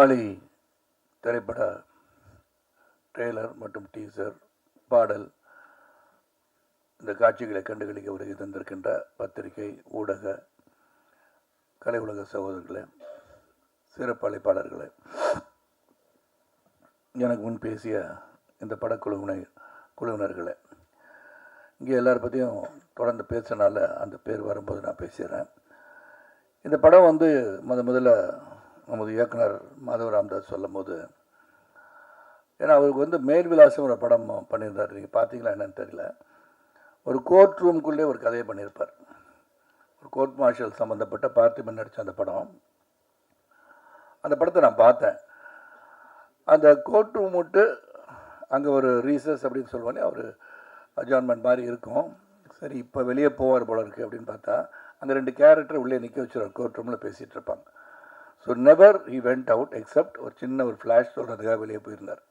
அலி திரைப்பட ட்ரெய்லர் மற்றும் டீசர் பாடல் இந்த காட்சிகளை கண்டுகளிக்க வருகை தந்திருக்கின்ற பத்திரிகை ஊடக கலை உலக சகோதரர்களே சிறப்பு அழைப்பாளர்களே. எனக்கு முன் பேசிய இந்த படக்குழுவினை குழுவினர்களே இங்கே எல்லார் பற்றியும் தொடர்ந்து பேசுனால அந்த பேர் வரும்போது நான் பேசிடுறேன். இந்த படம் வந்து முத முதல்ல நமது இயக்குனர் மாதவ ராம்தாஸ் சொல்லும் போது ஏன்னா அவருக்கு வந்து மேல் விலாசம் ஒரு படம் பண்ணியிருந்தார். நீங்கள் பார்த்தீங்களா என்னன்னு தெரியல. ஒரு கோர்ட் ரூம்குள்ளே ஒரு கதையை பண்ணியிருப்பார். ஒரு கோர்ட் மார்ஷல் சம்மந்தப்பட்ட பார்த்திபன் நடித்த அந்த படம். அந்த படத்தை நான் பார்த்தேன். அந்த கோர்ட் ரூம் விட்டு அங்கே ஒரு ரீசஸ் அப்படின்னு சொல்லுவோன்னே அவர் அஜான்மெண்ட் மாதிரி இருக்கும். சரி இப்போ வெளியே போவார் போல இருக்குது அப்படின்னு பார்த்தா அந்த ரெண்டு கேரக்டர் உள்ளே நிற்க வச்சுருவார். கோர்ட் ரூமில் பேசிகிட்டு இருப்பாங்க. So never he went out except ஒரு சின்ன ஒரு ஃப்ளாஷ் சொல்கிறதுக்காக வெளியே போயிருந்தார்.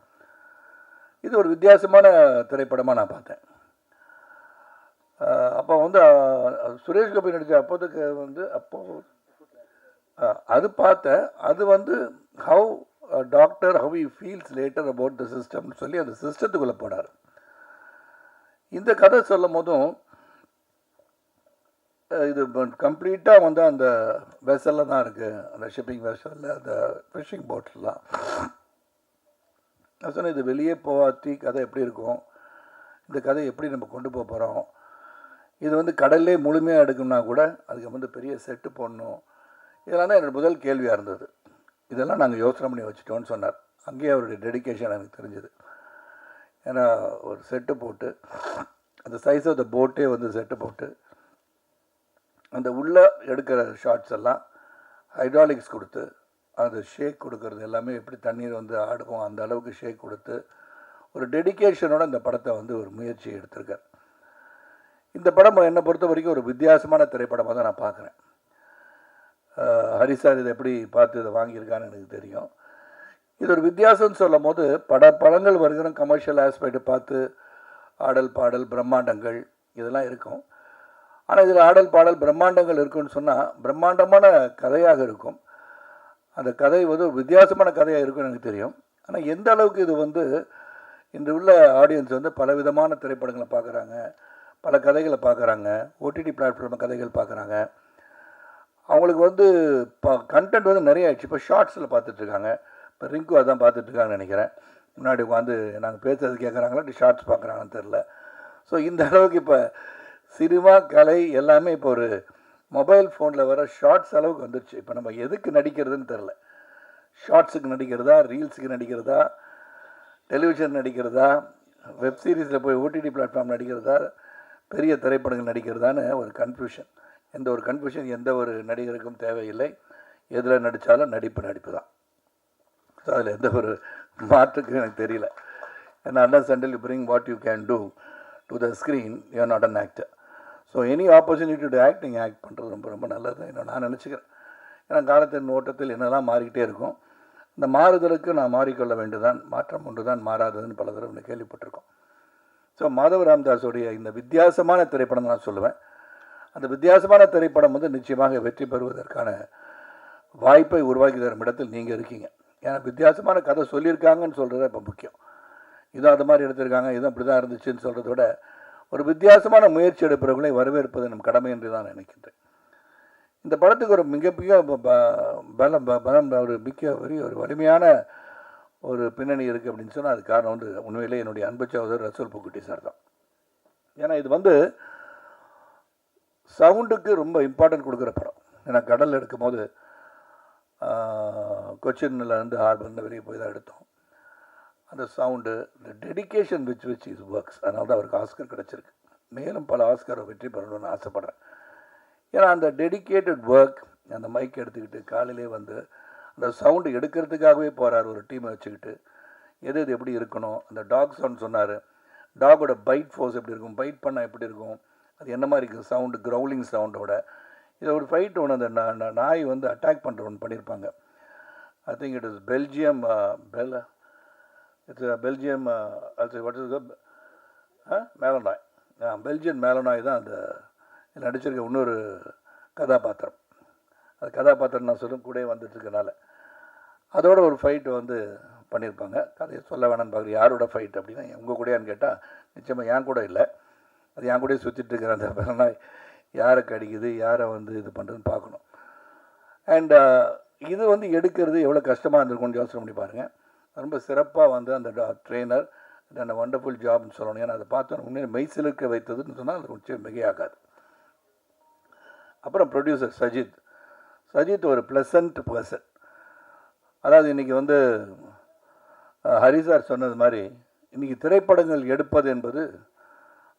இது ஒரு வித்தியாசமான திரைப்படமாக நான் பார்த்தேன். அப்போ வந்து சுரேஷ் கோபி நடித்த அப்போதுக்கு வந்து அப்போ அது பார்த்தேன் அது வந்து how doctor how you feels later about the சிஸ்டம்னு சொல்லி அந்த சிஸ்டத்துக்குள்ளே போனார். இந்த கதை சொல்லும் போதும் இது கம்ப்ளீட்டாக வந்து அந்த வெசலில் தான் இருக்குது அந்த ஷிப்பிங் வெசலில் அந்த ஃபிஷிங் போட்லாம் நான் சொன்னேன் இது வெளியே போவாத்தி கதை எப்படி இருக்கும்? இந்த கதை எப்படி நம்ம கொண்டு போக போகிறோம் இது வந்து கடல்லே முழுமையாக எடுக்கணும்னா கூட அதுக்கு வந்து பெரிய செட்டு போடணும். இதெல்லாம் தான் என்னோடய முதல் கேள்வியாக இருந்தது. இதெல்லாம் நாங்கள் யோசனை பண்ணி வச்சுட்டோம்னு சொன்னார். அங்கேயே அவருடைய டெடிகேஷன் எனக்கு தெரிஞ்சுது. ஏன்னா ஒரு செட்டு போட்டு அந்த சைஸ் ஆஃப் த போட்டே வந்து செட்டு போட்டு அந்த உள்ளே எடுக்கிற ஷார்ட்ஸ் எல்லாம் ஹைட்ராலிக்ஸ் கொடுத்து அது ஷேக் கொடுக்கறது எல்லாமே எப்படி தண்ணீர் வந்து ஆடுவோம் அந்த அளவுக்கு ஷேக் கொடுத்து ஒரு டெடிகேஷனோட இந்த படத்தை வந்து ஒரு முயற்சி எடுத்திருக்கார். இந்த படம் என்னை பொறுத்த வரைக்கும் ஒரு வித்தியாசமான திரைப்படமாக தான் நான் பார்க்குறேன். ஹரிசார் இதை எப்படி பார்த்து இதை வாங்கியிருக்கான்னு எனக்கு தெரியும். இது ஒரு வித்தியாசம்னு சொல்லும் போது பட படங்கள் வருகிற கமர்ஷியல் ஆஸ்பெக்ட் பார்த்து ஆடல் பாடல் பிரம்மாண்டங்கள் இதெல்லாம் இருக்கும். ஆனால் இதில் ஆடல் பாடல் பிரம்மாண்டங்கள் இருக்குன்னு சொன்னால் பிரம்மாண்டமான கதையாக இருக்கும். அந்த கதை வந்து வித்தியாசமான கதையாக இருக்கும்னு எனக்கு தெரியும். ஆனால் எந்த அளவுக்கு இது வந்து இன்று உள்ள ஆடியன்ஸ் வந்து பலவிதமான திரைப்படங்களை பார்க்குறாங்க பல கதைகளை பார்க்குறாங்க ஓடிடி பிளாட்ஃபார்ம் கதைகள் பார்க்குறாங்க அவங்களுக்கு வந்து இப்போ கண்டென்ட் வந்து நிறைய ஆயிடுச்சு. இப்போ ஷார்ட்ஸில் பார்த்துட்ருக்காங்க இப்போ ரிங்கு அதான் பார்த்துட்ருக்காங்கன்னு நினைக்கிறேன். முன்னாடி உட்காந்து நாங்கள் பேசுறது கேட்குறாங்களா இல்லை ஷார்ட்ஸ் பார்க்குறாங்கன்னு தெரில ஸோ இந்த அளவுக்கு இப்போ சினிமா கலை எல்லாமே இப்போ ஒரு மொபைல் ஃபோனில் வர ஷார்ட்ஸ் அளவுக்கு வந்துருச்சு. இப்போ நம்ம எதுக்கு நடிக்கிறதுன்னு தெரில ஷார்ட்ஸுக்கு நடிக்கிறதா? ரீல்ஸுக்கு நடிக்கிறதா? டெலிவிஷன் நடிக்கிறதா? வெப் சீரிஸில் போய் ஓடிடி பிளாட்ஃபார்ம் நடிக்கிறதா? பெரிய திரைப்படங்கள் நடிக்கிறதான்னு ஒரு கன்ஃபியூஷன் எந்த ஒரு கன்ஃபியூஷன் எந்த ஒரு நடிகருக்கும் தேவையில்லை. எதில் நடித்தாலும் நடிப்பு நடிப்பு தான். ஸோ அதில் எந்த ஒரு மாற்றுக்கும் எனக்கு தெரியல. ஏன்னா understand you bring what you can do to the screen you not an actor so any opportunity to act நீங்கள் ஆக்ட் பண்ணுறது ரொம்ப ரொம்ப நல்லது என்ன நான் நினச்சிக்கிறேன். ஏன்னா காலத்தின் ஓட்டத்தில் என்னெல்லாம் மாறிக்கிட்டே இருக்கும் இந்த மாறுதலுக்கு நான் மாறிக்கொள்ள வேண்டுதான். மாற்றம் ஒன்று தான் மாறாததுன்னு பல தடவை கேள்விப்பட்டிருக்கோம். ஸோ மாதவ ராம்தாஸுடைய இந்த வித்தியாசமான திரைப்படம் நான் சொல்லுவேன். அந்த வித்தியாசமான திரைப்படம் வந்து நிச்சயமாக வெற்றி பெறுவதற்கான வாய்ப்பை உருவாக்கி தரும் இடத்தில் நீங்கள் இருக்கீங்க. ஏன்னா வித்தியாசமான கதை சொல்லியிருக்காங்கன்னு சொல்கிறது இப்போ முக்கியம். இதுவும் அது மாதிரி எடுத்திருக்காங்க இதுவும் அப்படி தான் இருந்துச்சுன்னு சொல்கிறத விட ஒரு வித்தியாசமான முயற்சி எடுப்பவர்களை வரவேற்பது நம் கடமை என்று தான் நினைக்கின்றேன். இந்த படத்துக்கு ஒரு மிகப்பெரிய ப- ப- பலம் ப- பலம் ஒரு மிக்க பெரிய ஒரு வலிமையான ஒரு பின்னணி இருக்குது அப்படின்னு சொன்னால் அது காரணம் வந்து உண்மையிலே என்னுடைய அன்பு சகோதரர் ரசூல் புக்குட்டி சார் தான். ஏன்னா இது வந்து சவுண்டுக்கு ரொம்ப இம்பார்ட்டன்ட் கொடுக்குற படம். ஏன்னா கடல் எடுக்கும் போது கொச்சின்லேருந்து ஹார்பர்லேருந்து வெளியே போய் தான் எடுத்தோம். அந்த சவுண்டு இந்த dedication which which is works அதனால தான் அவருக்கு ஆஸ்கர் கிடச்சிருக்கு. மேலும் பல ஆஸ்கரை வெற்றி பெறணும்னு ஆசைப்பட்றேன். ஏன்னா அந்த டெடிகேட்டட் ஒர்க் அந்த மைக் எடுத்துக்கிட்டு காலையிலே வந்து அந்த சவுண்டு எடுக்கிறதுக்காகவே போகிறார் ஒரு டீமை வச்சுக்கிட்டு. எது எது எப்படி இருக்கணும்? அந்த டாக் சவுண்ட் சொன்னார். டாகோட பைட் ஃபோர்ஸ் எப்படி இருக்கும்? பைட் பண்ணால் எப்படி இருக்கும்? அது என்ன மாதிரி இருக்குது சவுண்டு க்ரௌலிங் சவுண்டோட இதை ஒரு ஃபைட் ஒன்று அந்த நாய் வந்து அட்டாக் பண்ணுற ஒன்று பண்ணியிருப்பாங்க I think it is Belgium பெல்ல uh, இட்ஸ் பெல்ஜியம் அது what is Malinois. Belgian Malinois தான் அந்த நடிச்சிருக்க இன்னொரு கதாபாத்திரம். அது கதாபாத்திரம் நான் சொல்லும் கூட வந்துட்டுருக்கனால அதோட ஒரு ஃபைட் வந்து பண்ணியிருப்பாங்க. கதையை சொல்ல வேணாம்னு பார்க்குற யாரோட ஃபைட் அப்படின்னா உங்கள் கூடயான்னு கேட்டால் நிச்சயமாக என் கூட இல்லை. அது என் கூடயே சுற்றிட்டு இருக்கிற அந்த பிறனா யாரை கடிக்குது யாரை வந்து இது பண்ணுறதுன்னு பார்க்கணும். அண்ட் இது வந்து எடுக்கிறது எவ்வளோ கஷ்டமாக இருந்திருக்கும்னு யோசனை பண்ணி பாருங்கள் ரொம்ப சிறப்பாக வந்து அந்த ட்ரெயினர் அந்த வண்டர்ஃபுல் ஜாப்னு சொல்லணும். ஏன்னா அதை பார்த்தோம் உண்மையை மெய்சிலுக்க வைத்ததுன்னு சொன்னால் அது நிச்சயம் மிகையாகாது. அப்புறம் ப்ரொடியூசர் சஜித். சஜித் ஒரு ப்ளசன்ட் பர்சன் அதாவது இன்றைக்கி வந்து ஹரி சார் சொன்னது மாதிரி இன்றைக்கி திரைப்படங்கள் எடுப்பது என்பது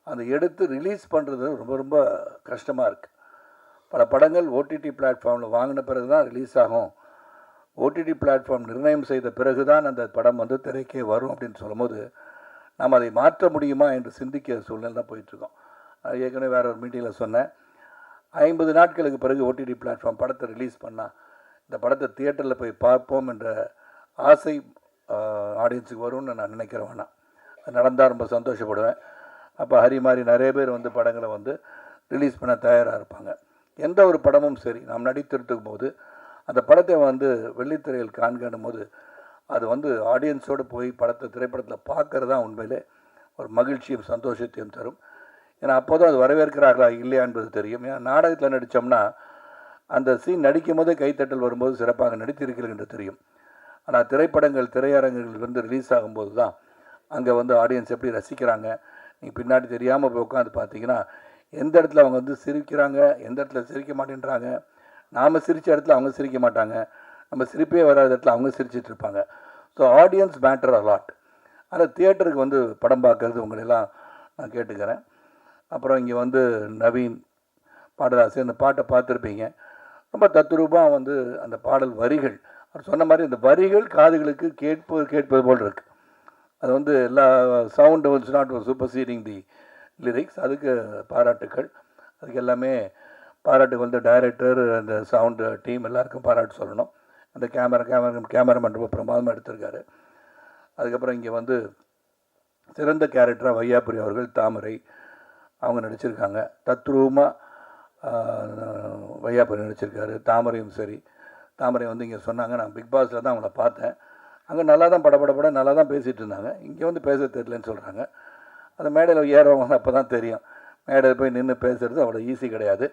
அந்த எடுத்து ரிலீஸ் பண்ணுறது ரொம்ப ரொம்ப கஷ்டமாக இருக்குது பல படங்கள் ஓடிடி பிளாட்ஃபார்மில் வாங்கின பிறகு தான் ரிலீஸ் ஆகும். ஓடிடி பிளாட்ஃபார்ம் நிர்ணயம் செய்த பிறகு தான் அந்த படம் வந்து திரைக்கே வரும் அப்படின்னு சொல்லும்போது நாம் அதை மாற்ற முடியுமா என்று சிந்திக்க சூழ்நிலை தான் போயிட்டுருக்கோம். ஏற்கனவே வேற ஒரு மீட்டிங்கில் சொன்னேன். ஐம்பது நாட்களுக்கு பிறகு ஓடிடி பிளாட்ஃபார்ம் படத்தை ரிலீஸ் பண்ணால் இந்த படத்தை தியேட்டரில் போய் பார்ப்போம் என்ற ஆசை ஆடியன்ஸுக்கு வரும்னு நான் நினைக்கிறேன் வேணாம். அது நடந்தால் ரொம்ப சந்தோஷப்படுவேன். அப்போ ஹரி மாதிரி நிறைய பேர் வந்து படங்களை வந்து ரிலீஸ் பண்ண தயாராக இருப்பாங்க. எந்த ஒரு படமும் சரி நாம் நடித்திருக்கும் போது அந்த படத்தை வந்து வெள்ளித்திரையில் காண்கணும் போது அது வந்து ஆடியன்ஸோடு போய் படத்தை திரைப்படத்தில் பார்க்குறது தான் உண்மையிலே ஒரு மகிழ்ச்சியும் சந்தோஷத்தையும் தரும். ஏன்னா அப்போ தான் அது வரவேற்கிறார்களா இல்லையா என்பது தெரியும். ஏன்னா நாடகத்தில் நடித்தோம்னா அந்த சீன் நடிக்கும் போதே கைத்தட்டல் வரும்போது சிறப்பாக நடித்திருக்கிறீர்கள் என்று தெரியும். ஆனால் திரைப்படங்கள் திரையரங்குகள் வந்து ரிலீஸ் ஆகும்போது தான் அங்கே வந்து ஆடியன்ஸ் எப்படி ரசிக்கிறாங்க? நீங்கள் பின்னாடி தெரியாமல் போய் உட்காந்து பார்த்தீங்கன்னா எந்த இடத்துல அவங்க வந்து சிரிக்கிறாங்க எந்த இடத்துல சிரிக்க மாட்டேன்றாங்க நாம் சிரித்த இடத்துல அவங்க சிரிக்க மாட்டாங்க. நம்ம சிரிப்பே வராத இடத்துல அவங்க சிரிச்சிட்டு இருப்பாங்க. ஸோ ஆடியன்ஸ் மேட்டர் அலாட் ஆனால் தியேட்டருக்கு வந்து படம் பார்க்கறது உங்களெல்லாம் நான் கேட்டுக்கிறேன். அப்புறம் இங்கே வந்து நவீன் பாடலாசிரியர் அந்த பாட்டை பார்த்துருப்பீங்க. ரொம்ப தத்ரூபமாக வந்து அந்த பாடல் வரிகள் அவர் சொன்ன மாதிரி அந்த வரிகள் காதுகளுக்கு கேட்பது கேட்பது போல் இருக்குது அது வந்து எல்லா சவுண்டு வந்து not super seeding the lyrics அதுக்கு பாராட்டுக்கள். அதுக்கு எல்லாமே பாராட்டுக்கு வந்து டைரக்டர் அந்த சவுண்டு டீம் எல்லாருக்கும் பாராட்டு சொல்லணும். அந்த கேமரா கேமரா கேமராமேன் ரொம்ப பிரமாதமாக எடுத்திருக்காரு. அதுக்கப்புறம் இங்கே வந்து சிறந்த கேரக்டராக வையாபுரி அவர்கள் தாமரை அவங்க நடிச்சிருக்காங்க. தத்ரூபமாக வையாபுரி நடிச்சிருக்காரு தாமரையும் சரி. தாமரை வந்து இங்கே சொன்னாங்க நான் பிக் பாஸில் தான் அவங்கள பார்த்தேன். அங்கே நல்லா தான் படபடபட நல்லா தான் பேசிகிட்டு இருந்தாங்க இங்கே வந்து பேச தெரியலன்னு சொல்கிறாங்க அந்த மேடையில் ஏறவங்க அப்போ தான் தெரியும். மேடையில் போய் நின்று பேசுகிறது அவ்வளோ ஈஸி கிடையாது.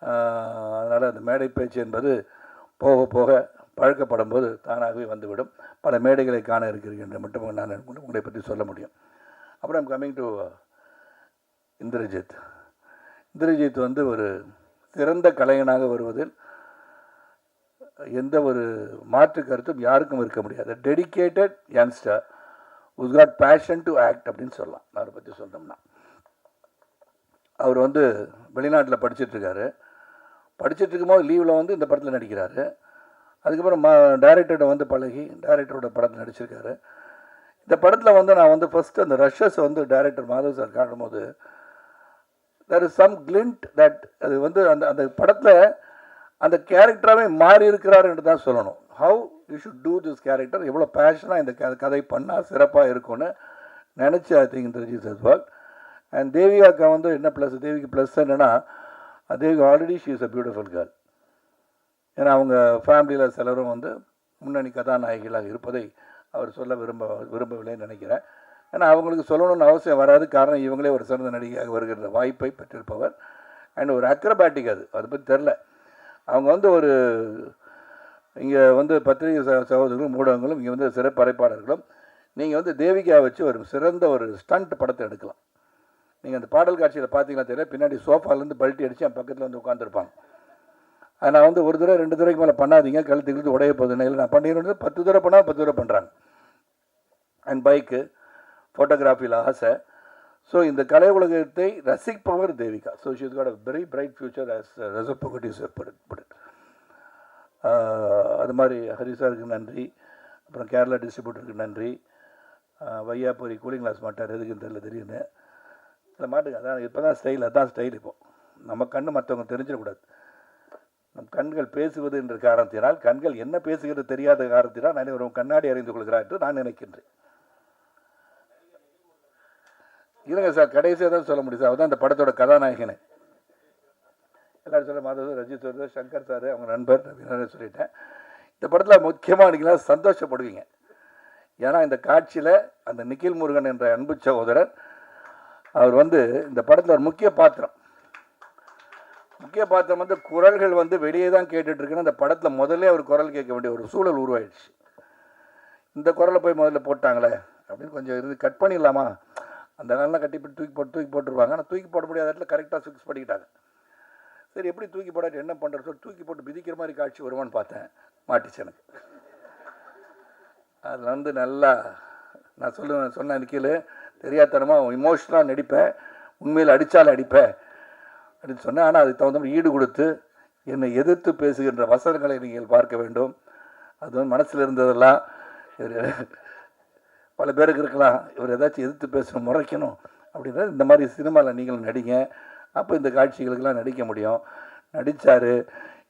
அதனால் அந்த மேடை பேச்சு என்பது போக போக பழக்கப்படும் போது தானாகவே வந்துவிடும். பல மேடைகளை காண இருக்கிறீர்கள் என்று மட்டும் நான் உங்களை பற்றி சொல்ல முடியும். அப்புறம் கம்மிங் டு இந்திரஜித். இந்திரஜித் வந்து ஒரு சிறந்த கலைஞனாக வருவதில் எந்த ஒரு மாற்று கருத்தும் யாருக்கும் இருக்க முடியாது. Dedicated youngster who's got passion to act அப்படின்னு சொல்லலாம். அவரை பற்றி சொன்னோம்னா. அவர் வந்து வெளிநாட்டில் படிச்சிட்ருக்காரு படிச்சுட்டு இருக்கும்போது லீவில் வந்து இந்த படத்தில் நடிக்கிறாரு. அதுக்கப்புறம் மா டைரக்டர்கிட்ட வந்து பழகி டைரக்டரோட படத்தில் நடிச்சிருக்காரு. இந்த படத்தில் வந்து நான் வந்து ஃபஸ்ட்டு அந்த ரஷ்ஷஸ் வந்து டைரக்டர் மாதவ் சார் காணும்போது போது there is some glint that அது வந்து அந்த அந்த படத்தில் அந்த கேரக்டராகவே மாறி இருக்கிறார் என்று தான் சொல்லணும். How you should do this character எவ்வளோ பேஷனாக இந்த க- கதை பண்ணால் சிறப்பாக இருக்கும்னு நினச்சி ஐ திங்க் இந்த ஜீஸ் ஒர்க் அண்ட் தேவிகாக்கா வந்து என்ன ப்ளஸ் தேவிக்கு ப்ளஸ் என்னென்னா Devika already she is a beautiful girl ஏன்னா அவங்க ஃபேமிலியில் சிலரும் வந்து முன்னணி கதாநாயகிகளாக இருப்பதை அவர் சொல்ல விரும்ப விரும்பவில்லைன்னு நினைக்கிறேன். ஏன்னா அவங்களுக்கு சொல்லணும்னு அவசியம் வராது. காரணம் இவங்களே ஒரு சிறந்த நடிகையாக வருகிற வாய்ப்பை பெற்றிருப்பவர். அண்ட் ஒரு அக்ரபாட்டிக் அது. அதை பற்றி தெரில அவங்க வந்து ஒரு இங்கே வந்து பத்திரிகை ச- சகோதரர்களும் ஊடகங்களும் இங்கே வந்து சிறப்படைப்பாளர்களும் நீங்கள் வந்து தேவிகா வச்சு ஒரு சிறந்த ஒரு ஸ்டண்ட் படத்தை எடுக்கலாம். நீங்கள் அந்த பாடல் காட்சியில் பார்த்தீங்கன்னா தெரியல? பின்னாடி சோஃபாலேருந்து பல்ட்டி அடித்து என் பக்கத்தில் வந்து உட்காந்துருப்பாங்க நான் வந்து ஒரு தடவை ரெண்டு தடவைக்கு மேலே பண்ணாதீங்க. கழுத்து கழுத்து உடைய போகுதுன்னு இல்லை நான் பண்ணிடுறது பத்து தடவை பண்ணால் பத்து தடவை பண்ணுறாங்க அண்ட் பைக்கு ஃபோட்டோகிராஃபியில் ஆசை. ஸோ இந்த கலை உலகத்தை ரசிப்பவர் Devika. So she's got a very bright future as ரெசப்பகட்டிஸ் அது மாதிரி ஹரிசாருக்கு நன்றி. அப்புறம் கேரளா டிஸ்ட்ரிபியூட்டருக்கு நன்றி. வையாபுரி கூலிங் கிளாஸ் மாட்டார். எதுக்குன்னு தெரியல தெரியுன்னு இல்லை மாட்டுங்க அதான் இப்போ தான் ஸ்டைல் அதான் ஸ்டைல் இப்போ. நம்ம கண்ணு மற்றவங்க தெரிஞ்சிடக்கூடாது. நம் கண்கள் பேசுவது என்ற காரணத்தினால் கண்கள் என்ன பேசுகிறது தெரியாத காரணத்தினால் அனைவரும் கண்ணாடி அறிந்து கொள்கிறார் என்று நான் நினைக்கின்றேன். இருங்க சார் கடைசியாக தான் சொல்ல முடியும் சார். அவர் தான் இந்த படத்தோட கதாநாயகனே. எல்லாரும் சொல்ல மாதவ ரஜித் சார் சங்கர் சார் அவங்க நண்பர் அப்படின்னு சொல்லிட்டேன். இந்த படத்தில் முக்கியமாக நீங்களாம் சந்தோஷப்படுவீங்க. ஏன்னா இந்த காட்சியில் அந்த நிக்கில் முருகன் என்ற அன்பு சகோதரர் அவர் வந்து இந்த படத்தில் ஒரு முக்கிய பாத்திரம். முக்கிய பாத்திரம் வந்து குரல்கள் வந்து வெளியே தான் கேட்டுட்ருக்குன்னு அந்த படத்தில் முதல்ல அவர் குரல் கேட்க வேண்டிய ஒரு சூழல் உருவாயிடுச்சு. இந்த குரலை போய் முதல்ல போட்டாங்களே அப்படின்னு கொஞ்சம் இருந்து கட் பண்ணிடலாமா? அந்த நாளெலாம் கட்டி போட்டு தூக்கி போட்டு தூக்கி போட்டுருவாங்க. ஆனால் தூக்கி போட முடியாத இடத்துல கரெக்டாக ஃபிக்ஸ் பண்ணிக்கிட்டாங்க. சரி எப்படி தூக்கி போடாட்டி என்ன பண்ணுறது சொல்லி தூக்கி போட்டு மிதிக்கிற மாதிரி காட்சி வருவான்னு பார்த்தேன் மாட்டிச்சு எனக்கு அதில் வந்து நல்லா நான் சொல்லுவேன் சொன்ன நிற்கல தெரியாதனமாக இமோஷனலாக நடிப்பேன் உண்மையில் அடித்தாலும் அடிப்பேன் அப்படின்னு சொன்னேன். ஆனால் அதுக்கு தகுந்த மாதிரி ஈடு கொடுத்து என்னை எதிர்த்து பேசுகின்ற வசனங்களை நீங்கள் பார்க்க வேண்டும். அது வந்து மனசில் இருந்ததெல்லாம் இவர் பல பேருக்கு இருக்கலாம். இவர் ஏதாச்சும் எதிர்த்து பேசணும் முறைக்கணும் அப்படின்றது இந்த மாதிரி சினிமாவில் நீங்களும் நடிங்க. அப்போ இந்த காட்சிகளுக்கெல்லாம் நடிக்க முடியும். நடித்தார்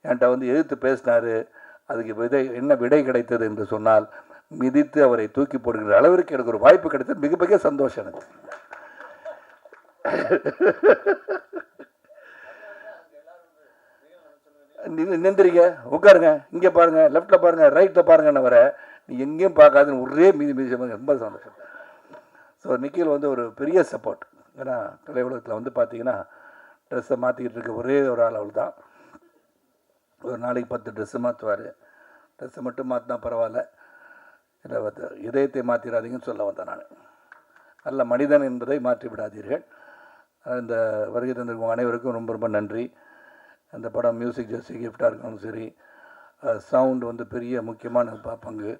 என்கிட்ட வந்து எதிர்த்து பேசினார். அதுக்கு விதை என்ன விடை கிடைத்தது என்று சொன்னால் மிதித்து அவரை தூக்கி போடுகிற அளவிற்கு எனக்கு ஒரு வாய்ப்பு கிடைத்தது. மிக மிக சந்தோஷம் எனக்கு. நிந்திரிங்க. உட்காருங்க. இங்கே பாருங்க. லெஃப்ட்டில் பாருங்க. ரைட்டில் பாருங்கன்னு வர நீ எங்கேயும் பார்க்காதுன்னு ஒரே மீதி மீதி ரொம்ப சந்தோஷம். ஸோ நிக்கில் வந்து ஒரு பெரிய சப்போர்ட் ஏன்னா கலை உலகத்தில் வந்து பார்த்தீங்கன்னா ட்ரெஸ்ஸை மாற்றிக்கிட்டு இருக்க ஒரே ஒரு ஆள் அவள் தான் ஒரு நாளைக்கு பத்து ட்ரெஸ்ஸு மாற்றுவார் ட்ரெஸ்ஸை மட்டும் மாற்றினா பரவாயில்ல. இதயத்தை மாற்றிடாதீங்கன்னு சொல்ல வந்தேன் நான். நல்ல மனிதன் என்பதை மாற்றி விடாதீர்கள். இந்த வருகை தந்திருக்கும் அனைவருக்கும் ரொம்ப ரொம்ப நன்றி. அந்த படம் மியூசிக் ஜெஸ்டி கிஃப்டாக இருக்கணும் சரி சவுண்ட் வந்து பெரிய முக்கியமான பங்கு.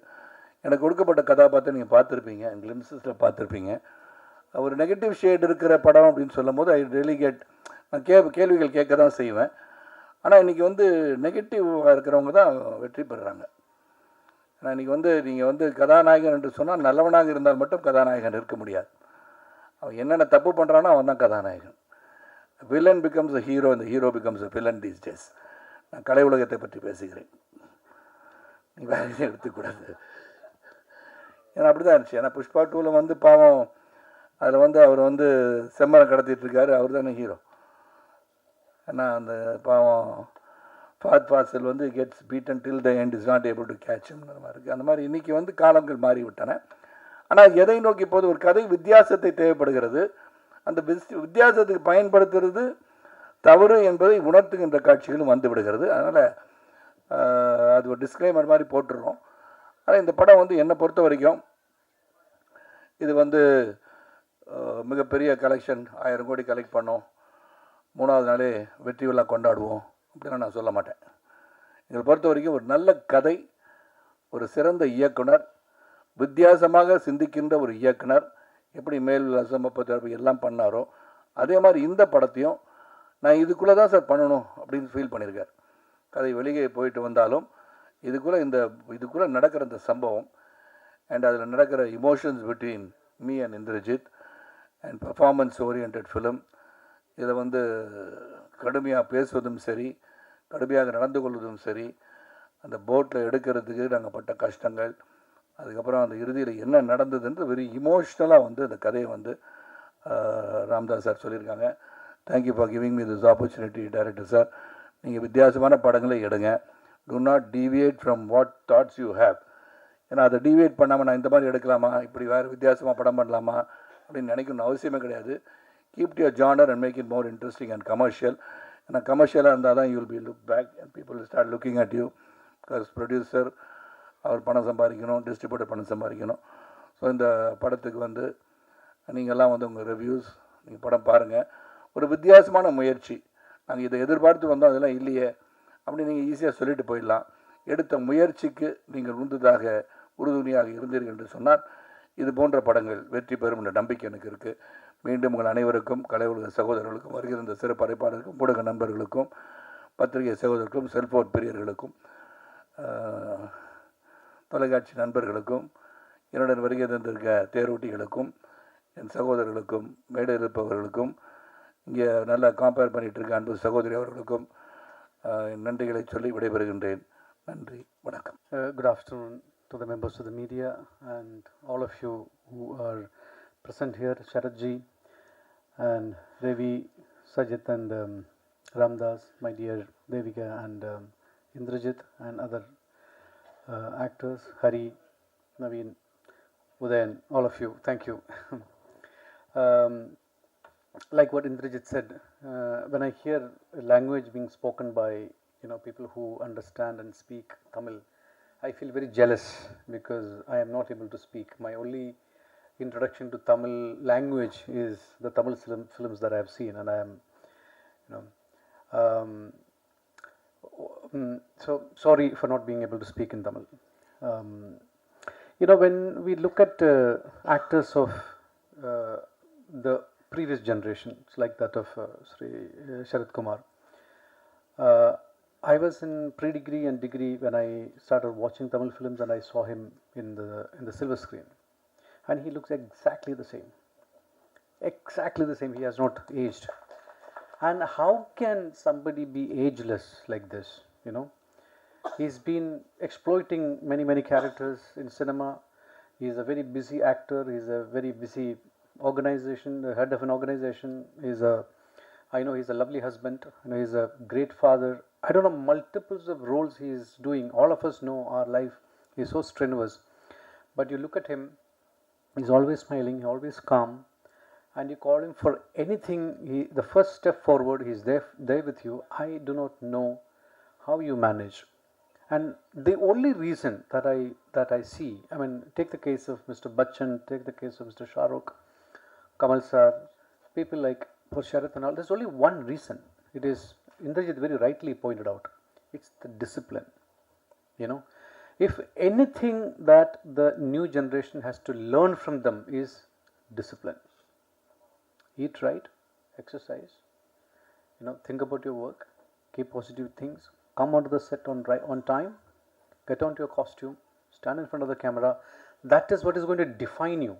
எனக்கு கொடுக்கப்பட்ட கதாபாத்திரம் நீங்கள் பார்த்துருப்பீங்க கிளிம்சஸில் பார்த்துருப்பீங்க. ஒரு நெகட்டிவ் ஷேட் இருக்கிற படம் அப்படின்னு சொல்லும்போது ஐ டெலிகேட் நான் கே கேள்விகள் கேட்க தான் செய்வேன். ஆனால் இன்றைக்கி வந்து நெகட்டிவாக இருக்கிறவங்க தான் வெற்றி பெறுறாங்க. ஆனால் இன்றைக்கி வந்து நீங்கள் வந்து கதாநாயகன் என்று சொன்னால் நல்லவனாக இருந்தால் மட்டும் கதாநாயகன் இருக்க முடியாது. அவன் என்னென்ன தப்பு பண்ணுறானோ அவன் தான் கதாநாயகன். வில்லன் பிகம்ஸ் அ ஹீரோ இந்த hero becomes a villain these days நான் கலை உலகத்தை பற்றி பேசுகிறேன். நீ வேறு எதுவும் எடுத்துக்கூடாது. ஏன்னா அப்படி தான் இருந்துச்சு. ஏன்னா புஷ்பா டூவில் வந்து பாவம் அதில் வந்து அவர் வந்து செம்மரம் கடத்திட்டு இருக்காரு. அவர் தானே ஹீரோ ஏன்னா அந்த பாவம் ஃபாத் ஃபாசில் வந்து gets beaten till the end is not able to கேட்ச்ங்கிற மாதிரி இருக்குது அந்த மாதிரி இன்றைக்கி வந்து காலங்கள் மாறிவிட்டன. ஆனால் எதை நோக்கி போது ஒரு கதை வித்தியாசத்தை தேவைப்படுகிறது. அந்த வித்தியாசத்துக்கு பயன்படுத்துறது தவறு என்பதை உணர்த்துகின்ற காட்சிகளும் வந்து விடுகிறது. அதனால் அது ஒரு டிஸ்க்ளைமர் மாதிரி போட்டுடுறோம் ஆனால் இந்த படம் வந்து என்னை பொறுத்த வரைக்கும் இது வந்து மிகப்பெரிய கலெக்ஷன் ஆயிரம் கோடி கலெக்ட் பண்ணோம். மூணாவது நாளே வெற்றி விழா கொண்டாடுவோம். அப்படின்னு நான் சொல்ல மாட்டேன். இதை பொறுத்த வரைக்கும் ஒரு நல்ல கதை ஒரு சிறந்த இயக்குனர் வித்தியாசமாக சிந்திக்கின்ற ஒரு இயக்குனர் எப்படி மேல் விலாசம் எல்லாம் பண்ணாரோ அதே மாதிரி இந்த படத்தையும் நான் இதுக்குள்ளே தான் சார் பண்ணணும் அப்படின்னு ஃபீல் பண்ணியிருக்கார். கதை வெளியே போயிட்டு வந்தாலும் இதுக்குள்ளே இந்த இதுக்குள்ளே நடக்கிற இந்த சம்பவம் அண்ட் அதில் நடக்கிற emotions between me and Indrajith and performance oriented film இதை வந்து கடுமையாக பேசுவதும் சரி கடுமையாக நடந்து கொள்வதும் சரி அந்த போட்டில் எடுக்கிறதுக்கு நாங்கள் பட்ட கஷ்டங்கள் அதுக்கப்புறம் அந்த இறுதியில் என்ன நடந்ததுன்றது வெரி இமோஷ்னலாக வந்து அந்த கதையை வந்து ராம்தாஸ் சார் சொல்லியிருக்காங்க. Thank you for giving me this opportunity director sir நீங்கள் வித்தியாசமான படங்களை எடுங்க. To not deviate from what thoughts you have ஏன்னா அதை டிவியேட் பண்ணாமல் நான் இந்த மாதிரி எடுக்கலாமா? இப்படி வேறு வித்தியாசமாக படம் பண்ணலாமா? அப்படின்னு நினைக்கணும்னு அவசியமே கிடையாது. Keep your genre and make it more interesting and commercial ஏன்னா கமர்ஷியலாக இருந்தால் தான் you will be look back and people start looking at you because producer அவர் பணம் சம்பாதிக்கணும் டிஸ்ட்ரிபியூட்டர் பணம் சம்பாதிக்கணும். ஸோ இந்த படத்துக்கு வந்து நீங்கள்லாம் வந்து உங்கள் ரிவ்யூஸ் நீங்கள் படம் பாருங்கள் ஒரு வித்தியாசமான முயற்சி. நாங்கள் இதை எதிர்பார்த்து வந்தோம் அதெல்லாம் இல்லையே. அப்படின்னு நீங்கள் ஈஸியாக சொல்லிட்டு போயிடலாம். எடுத்த முயற்சிக்கு நீங்கள் உந்துதாக உறுதுணையாக இருந்தீர்கள் என்று சொன்னால் இது போன்ற படங்கள் வெற்றி பெறும் என்ற நம்பிக்கை எனக்கு இருக்குது மீண்டும் உங்கள் அனைவருக்கும் கலை உலக சகோதரர்களுக்கும் வருகிற சிறு படைப்பாளருக்கும் ஊடக நண்பர்களுக்கும் பத்திரிகை சகோதரர்களுக்கும் செல்போன் பிரியர்களுக்கும் தொலைக்காட்சி நண்பர்களுக்கும் என்னுடன் வருகை தந்திருக்க தேரோட்டிகளுக்கும் என் சகோதரர்களுக்கும் மேடையில் இருப்பவர்களுக்கும் இங்கே நல்லா கம்பேர் பண்ணிகிட்டு இருக்க அன்பு சகோதரி அவர்களுக்கும் என் நன்றிகளை சொல்லி விடைபெறுகின்றேன். நன்றி வணக்கம். Good afternoon to the members of the media and all of you who are present here, Sharatji and Devi, Sajit and um, Ramdas, my dear Devika and um, Indrajit and other uh, actors, Hari, Naveen, Udayan, all of you, thank you. um, like what Indrajit said, uh, when I hear language being spoken by you know people who understand and speak Tamil, I feel very jealous because I am not able to speak. My only introduction to Tamil language is the Tamil film, films that I have seen, and I am, you know, um, mm, so sorry for not being able to speak in Tamil. Um, you know, when we look at uh, actors of uh, the previous generations, like that of uh, Sri uh, Sharat Kumar, uh, I was in pre-degree and degree when I started watching Tamil films, and I saw him in the in the silver screen, and he looks exactly the same, exactly the same. He has not aged. And how can somebody be ageless like this? You know, he's been exploiting many many characters in cinema. He's a very busy actor. He's a very busy organization, the head of an organization. He's a, I know he's a lovely husband. I know he's a great father. I don't know multiples of roles he is doing. All of us know our life is so strenuous, but you look at him. He's always smiling. he's Always calm and you call him for anything he, the first step forward he's there there with you i do not know how you manage and the only reason that i that i see i mean take the case of mr bachchan take the case of mr shahrukh kamal sir people like for Sharath and all there's only one reason it is indrajit very rightly pointed out it's the discipline you know. If anything that the new generation has to learn from them is discipline. Eat right, exercise, you know, think about your work, keep positive things, come onto the set on right on time, get onto your costume, stand in front of the camera. That is what is going to define you,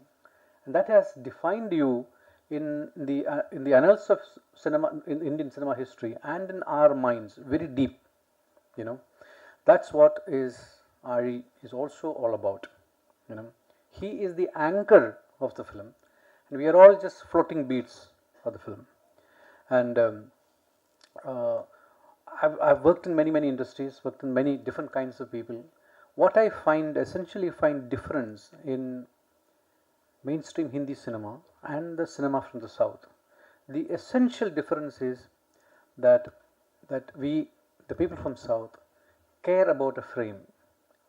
and that has defined you in the uh, in the annals of cinema in Indian cinema history and in our minds very deep. You know, that's what is Ari is also all about. You know, he is the anchor of the film, and we are all just floating beats of the film. And um, uh, I've, I've worked in many many industries, worked in many different kinds of people. What I find essentially find difference in mainstream Hindi cinema and the cinema from the south. The essential difference is that that we the people from south care about a frame,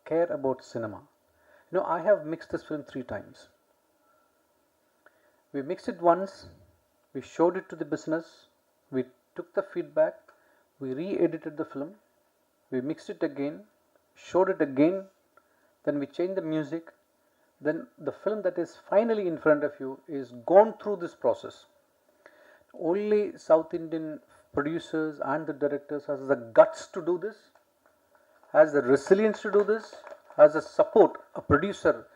care about cinema. You know, I have mixed this film three times. We mixed it once, we showed it to the business, we took the feedback, we re edited the film, we mixed it again, showed it again, then we changed the music, then the film that is finally in front of you is gone through this process. Only South Indian producers and the directors has the guts to do this, has the resilience to do this, has the support, a producer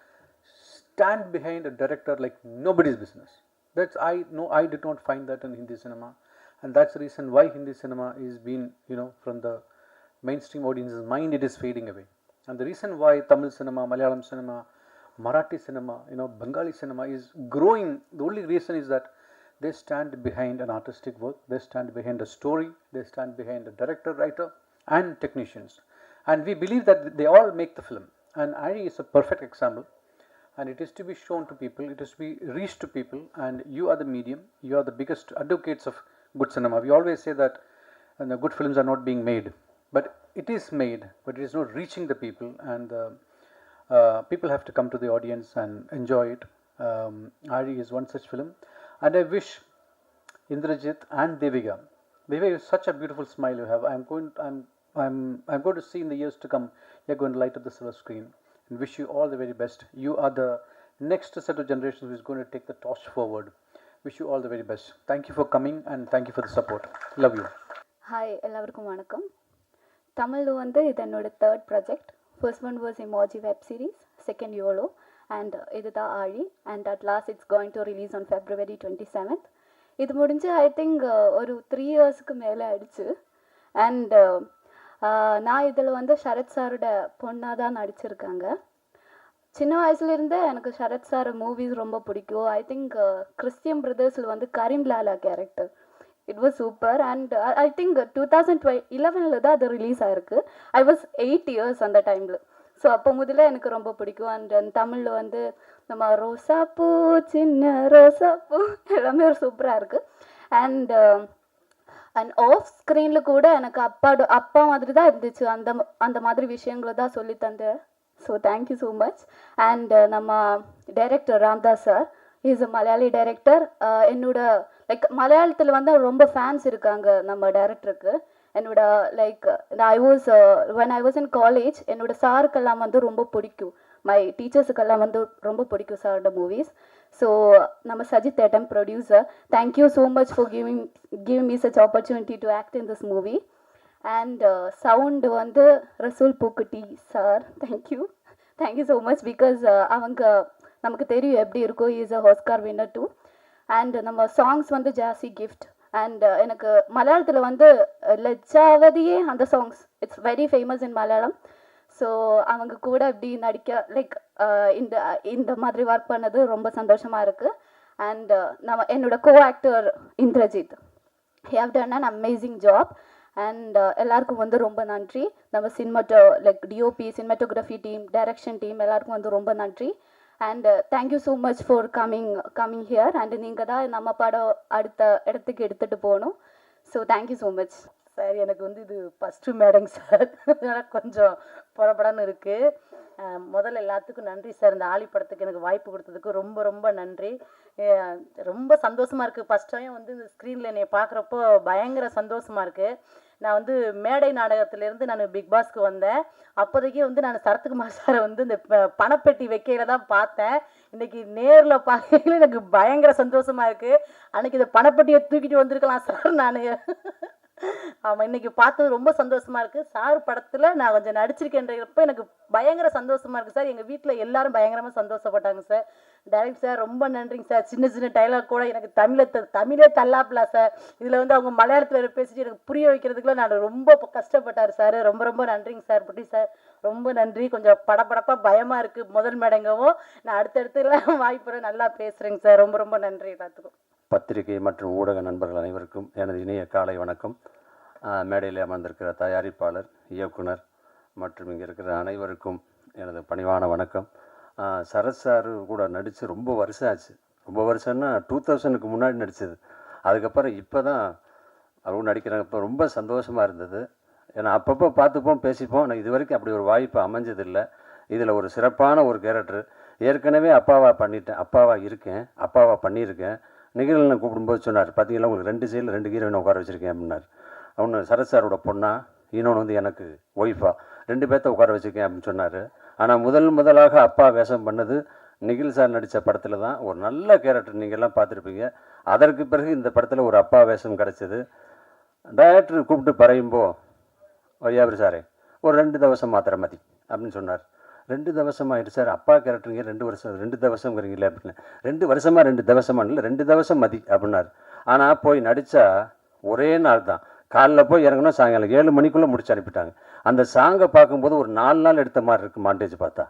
stand behind a director like nobody's business. That's I know I did not find that in Hindi cinema, and that's the reason why Hindi cinema is being you know from the mainstream audience's mind it is fading away, and the reason why Tamil cinema, Malayalam cinema, Marathi cinema, you know Bengali cinema is growing. The only reason is that they stand behind an artistic work, they stand behind a story, they stand behind a director, writer, and technicians, and we believe that they all make the film. And Ari is a perfect example and it is to be shown to people, it is to be reached to people, and you are the medium, you are the biggest advocates of good cinema. We always say that the good films are not being made, but it is made, but it is not reaching the people, and uh, uh, people have to come to the audience and enjoy it. Um, Ari is one such film, and I wish Indrajit and Devika. Devika is such a beautiful smile you have. I'm going. I'm. I'm. I'm going to see in the years to come. You're going to light up the silver screen, and wish you all the very best. You are the next set of generations who is going to take the torch forward. Wish you all the very best. Thank you for coming and thank you for the support. Love you. Hi எல்லாருக்கும் வணக்கம் தமிழில் வந்து இது என்னோட third project first one was emoji web series second YOLO and இது தான் Aazhi. And at last it's going to release on February twenty seventh இது முடிஞ்சு ஐ திங்க் uh, ஒரு த்ரீ இயர்ஸ்க்கு மேலே ஆயிடுச்சு. அண்ட் uh, நான் இதில் வந்து சரத் சாரோட பொண்ணாக தான் நடிச்சிருக்காங்க. சின்ன வயசுலேருந்தே எனக்கு சரத் சார் மூவிஸ் ரொம்ப பிடிக்கும். ஐ திங்க் கிறிஸ்டியன் பிரதர்ஸில் வந்து Kareem Lala character was super and I think two thousand twelve இலவனில் தான் அது ரிலீஸ் ஆயிருக்கு. ஐ வாஸ் எயிட் இயர்ஸ் அந்த டைமில் ஸோ அப்போ முதல்ல எனக்கு ரொம்ப பிடிக்கும். அண்ட் தமிழில் வந்து நம்ம ரோசாப்பூ சின்ன ரோசாப்பூ எல்லாமே ஒரு சூப்பராக இருக்குது அண்ட் அண்ட் ஆஃப் ஸ்க்ரீனில் கூட எனக்கு அப்பாடு அப்பா மாதிரி தான் இருந்துச்சு. அந்த அந்த மாதிரி விஷயங்களை தான் சொல்லி தந்து. So thank you so much and நம்ம director Ramdas sir is a Malayali director என்னோட லைக் மலையாளத்தில் வந்து ரொம்ப ஃபேன்ஸ் இருக்காங்க நம்ம டேரக்டருக்கு என்னோட like I was when I was in college என்னோட சாருக்கெல்லாம் வந்து ரொம்ப பிடிக்கும். மை டீச்சர்ஸுக்கெல்லாம் வந்து ரொம்ப பிடிக்கும் சாரோட மூவிஸ் ஸோ நம்ம Sajith Ettam producer thank you so much for giving give me such opportunity to act in this movie and sound வந்து Resul Pookutty sir thank you thank you so much because அவங்க நமக்கு தெரியும் எப்படி இருக்கும் is a Oscar winner too and நம்ம songs வந்து ஜாஸ்தி gift and uh, எனக்கு மலையாளத்தில் வந்து uh, லட்சாவதியே அந்த songs it's very famous in Malayalam. So அவங்க கூட இப்படி நடிக்க லைக் uh, இந்த இந்த மாதிரி ஒர்க் பண்ணது ரொம்ப சந்தோஷமாக இருக்குது அண்ட் நம்ம என்னோட co actor Indrajith have done an amazing job and எல்லாருக்கும் வந்து ரொம்ப நன்றி. நம்ம cinemato like DOP cinematography team direction team எல்லாருக்கும் வந்து ரொம்ப நன்றி. And thank you so much for coming coming here and நீங்கள் தான் நம்ம படம் அடுத்த இடத்துக்கு எடுத்துகிட்டு போகணும். So thank you so much sir எனக்கு வந்து இது ஃபஸ்ட்டு மேடங்க சார் அதனால் கொஞ்சம் படபடன்னு இருக்குது முதல்ல எல்லாத்துக்கும் நன்றி சார் இந்த ஆலி படத்துக்கு எனக்கு வாய்ப்பு கொடுத்ததுக்கு ரொம்ப ரொம்ப நன்றி. ரொம்ப சந்தோஷமாக இருக்குது ஃபஸ்ட் டைம் வந்து இந்த ஸ்க்ரீனில் என்னை பார்க்குறப்போ பயங்கர சந்தோஷமாக இருக்குது நான் வந்து மேடை நாடகத்திலேருந்து நான் பிக் பாஸ்க்கு வந்தேன். அப்போதைக்கு வந்து நான் சரத்குமார் சாரை வந்து இந்த பணப்பெட்டி வைக்கையில தான் பார்த்தேன். இன்னைக்கு நேரில் பார்க்கையில எனக்கு பயங்கர சந்தோஷமாக இருக்குது அன்னைக்கு இந்த பணப்பெட்டியை தூக்கிட்டு வந்திருக்கலாம் சார் நான். ஆமாம் இன்னைக்கு பார்த்தது ரொம்ப சந்தோஷமா இருக்கு. சார் படத்தில் நான் கொஞ்சம் நடிச்சிருக்கேன்றப்ப எனக்கு பயங்கர சந்தோஷமா இருக்கு சார். எங்கள் வீட்டில் எல்லாரும் பயங்கரமாக சந்தோஷப்பட்டாங்க சார். டைரக்ட் சார் ரொம்ப நன்றிங்க சார். சின்ன சின்ன டைலாக் கூட எனக்கு தமிழை த- தமிழே தள்ளாப்ல சார். இதில் வந்து அவங்க மலையாளத்தில் பேசிட்டு எனக்கு புரிய வைக்கிறதுக்குள்ள நான் ரொம்ப கஷ்டப்பட்டார் சார். ரொம்ப ரொம்ப நன்றிங்க சார். புட்டி சார் ரொம்ப நன்றி. கொஞ்சம் படபடப்பாக பயமாக இருக்குது முதல் மேடங்கவும். நான் அடுத்தடுத்துலாம் வாய்ப்புற நல்லா பேசுகிறேங்க சார். ரொம்ப ரொம்ப நன்றி எல்லாத்துக்கும் பத்திரிகை மற்றும் ஊடக நண்பர்கள் அனைவருக்கும் எனது இணைய காலை வணக்கம். மேடையில் அமர்ந்திருக்கிற தயாரிப்பாளர் இயக்குனர் மற்றும் இங்கே இருக்கிற அனைவருக்கும் எனது பணிவான வணக்கம். ஆஹ் சரத் சார் கூட நடித்து ரொம்ப வருஷம் ஆச்சு. ரொம்ப வருஷம்னா டூ தௌசண்ட்க்கு முன்னாடி நடித்தது அதுக்கப்புறம் இப்போ தான் அவங்க நடிக்கிறாங்க இப்போ ரொம்ப சந்தோஷமாக இருந்தது. ஏன்னா அப்பப்போ பார்த்துப்போம் பேசிப்போம். ஆனால் இது வரைக்கும் அப்படி ஒரு வாய்ப்பு அமைஞ்சதில்லை. இதில் ஒரு சிறப்பான ஒரு கேரக்டர். ஏற்கனவே அப்பாவா பண்ணிட்டேன். அப்பாவா இருக்கேன். அப்பாவா பண்ணியிருக்கேன். நிகழ்ச்சியில் கூப்பிடும்போது சொன்னார் பார்த்தீங்களா உங்களுக்கு ரெண்டு சைடில் ரெண்டு ஹீரோயின் உட்கார வச்சுருக்கேன் அப்படின்னார். ஒன்று சரத் சாரோட பொண்ணா இன்னொன்று வந்து எனக்கு ஒய்ஃபா ரெண்டு பேர்த்த உட்கார வச்சுருக்கேன் அப்படின்னு சொன்னார். ஆனால் முதல் முதலாக அப்பா வேஷம் பண்ணது நிகில் சார் நடித்த படத்தில் தான். ஒரு நல்ல கேரக்டர் நீங்கள்லாம் பார்த்துருப்பீங்க. அதற்கு பிறகு இந்த படத்தில் ஒரு அப்பா வேஷம் கிடச்சிது. டைரக்டர் கூப்பிட்டு பறையும்போ ஐயாபுரி சாரே ஒரு ரெண்டு தவசம் மாத்திரை மதி அப்படின்னு சொன்னார். ரெண்டு தவசமாயிரு ஆயிடுச்சு சார் அப்பா கேரக்டருங்க ரெண்டு வருஷம் ரெண்டு தவசங்கிறீங்களே அப்படின்னு. ரெண்டு வருஷமாக ரெண்டு தவசமா? இல்லை ரெண்டு தவசம் மதி அப்படின்னாரு. ஆனால் போய் நடித்தா ஒரே நாள் தான். காலைல போய் இறங்கணும் சாயங்காலம் ஏழு மணிக்குள்ளே முடிச்சு அனுப்பிட்டாங்க. அந்த சாங்கை பார்க்கும்போது ஒரு நாலு நாள் எடுத்த மாதிரி இருக்குது மாண்டேஜ் பார்த்தா.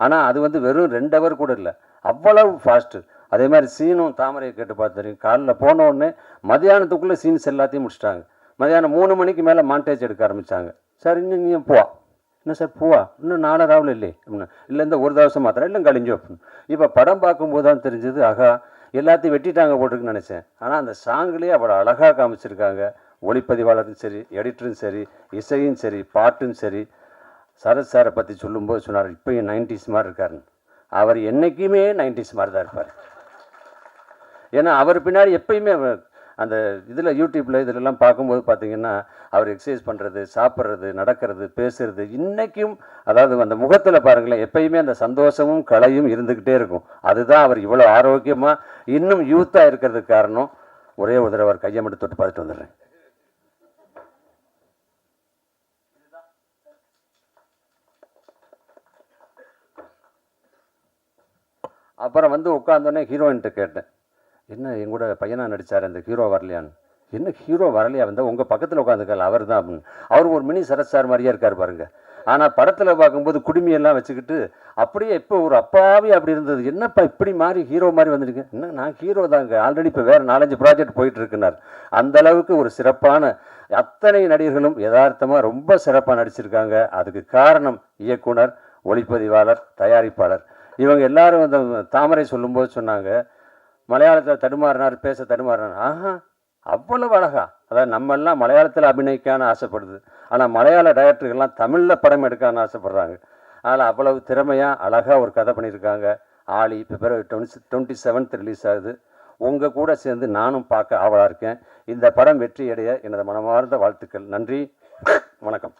ஆனால் அது வந்து வெறும் ரெண்டு ஹவர் கூட இல்லை. அவ்வளவு ஃபாஸ்ட்டு அதே மாதிரி சீனும் தாமரையை கேட்டு பார்த்து தெரியும். காலைல போன உடனே மதியானத்துக்குள்ளே சீன்ஸ் எல்லாத்தையும் முடிச்சிட்டாங்க. மதியானம் மூணு மணிக்கு மேலே மாண்டேஜ் எடுக்க ஆரம்பித்தாங்க சார் இன்னும் நீ போவா என்ன சார்? பூவா? இன்னும் நாலு ராவில் இல்லை அப்படின்னா இல்லை இந்த ஒரு தவசம் மாத்திரம் இல்லை கழிஞ்சு அப்படின்னு இப்போ படம் பார்க்கும்போது தான் தெரிஞ்சது ஆகா எல்லாத்தையும் வெட்டிட்டாங்க போட்டுருக்குன்னு நினச்சேன். ஆனால் அந்த சாங்லேயே அவ்வளோ அழகாக காமிச்சிருக்காங்க. ஒளிப்பதிவாளரும் சரி எடிட்டரும் சரி இசையும் சரி பாட்டும் சரி. சரத் சாரை பற்றி சொல்லும்போது சொன்னார் இப்போயும் நைன்டிஸ் மாதிரி இருக்காருன்னு. அவர் என்றைக்குமே நைன்டிஸ் மாதிரி தான் இருப்பார். ஏன்னா அவர் பின்னாடி எப்பயுமே அவர் அந்த இதில் யூடியூப்பில் இதிலெல்லாம் பார்க்கும்போது பார்த்தீங்கன்னா அவர் எக்ஸசைஸ் பண்ணுறது சாப்பிட்றது நடக்கிறது பேசுறது இன்றைக்கும் அதாவது அந்த முகத்தில் பாருங்களேன் எப்பயுமே அந்த சந்தோஷமும் கலையும் இருந்துக்கிட்டே இருக்கும். அதுதான் அவர் இவ்வளோ ஆரோக்கியமாக இன்னும் யூத்தாக இருக்கிறதுக்கு காரணம். ஒரே ஒரு தடவை அவர் கையை மட்டும் தொட்டு பார்த்துட்டு வந்துடுறேன். அப்புறம் வந்து உட்காந்தோடனே ஹீரோயின்ட்ட கேட்டேன். என்ன என் கூட பையனாக நடித்தார் அந்த ஹீரோ வரலையான்னு? என்ன ஹீரோ வரலையா? வந்தால் உங்கள் பக்கத்தில் உட்காந்துக்கல அவர் தான் அப்படின்னு. அவர் ஒரு மினி சரத் சார் மாதிரியே இருக்கார் பாருங்க. ஆனால் படத்தில் பார்க்கும்போது குடுமியெல்லாம் வச்சுக்கிட்டு அப்படியே இப்போ ஒரு அப்பாவே அப்படி இருந்தது. என்னப்பா இப்படி மாதிரி ஹீரோ மாதிரி வந்துருக்கு என்ன நான் ஹீரோ தாங்க. ஆல்ரெடி இப்போ வேறு நாலஞ்சு ப்ராஜெக்ட் போயிட்டு இருக்குனார் அந்த அளவுக்கு ஒரு சிறப்பான அத்தனை நடிகர்களும் யதார்த்தமாக ரொம்ப சிறப்பாக நடிச்சிருக்காங்க. அதுக்கு காரணம் இயக்குனர் ஒளிப்பதிவாளர் தயாரிப்பாளர். இவங்க எல்லாரும் அந்த தாமரை சொல்லும்போது சொன்னாங்க மலையாளத்தில் தடுமாறினார் பேச தடுமாறினார். ஆஹா அவ்வளவு அழகா. அதாவது நம்ம எல்லாம் மலையாளத்தில் அபிநயிக்கான்னு ஆசைப்படுது. ஆனால் மலையாள டைரக்டர்கள்லாம் தமிழில் படம் எடுக்கான்னு ஆசைப்படுறாங்க. அதில் அவ்வளவு திறமையாக அழகாக ஒரு கதை பண்ணியிருக்காங்க. Aazhi February twenty twenty seventh release ஆகுது. உங்கள் கூட சேர்ந்து நானும் பார்க்க ஆவலாக இருக்கேன். இந்த படம் வெற்றியடைய எனது மனமார்ந்த வாழ்த்துக்கள். நன்றி. வணக்கம்.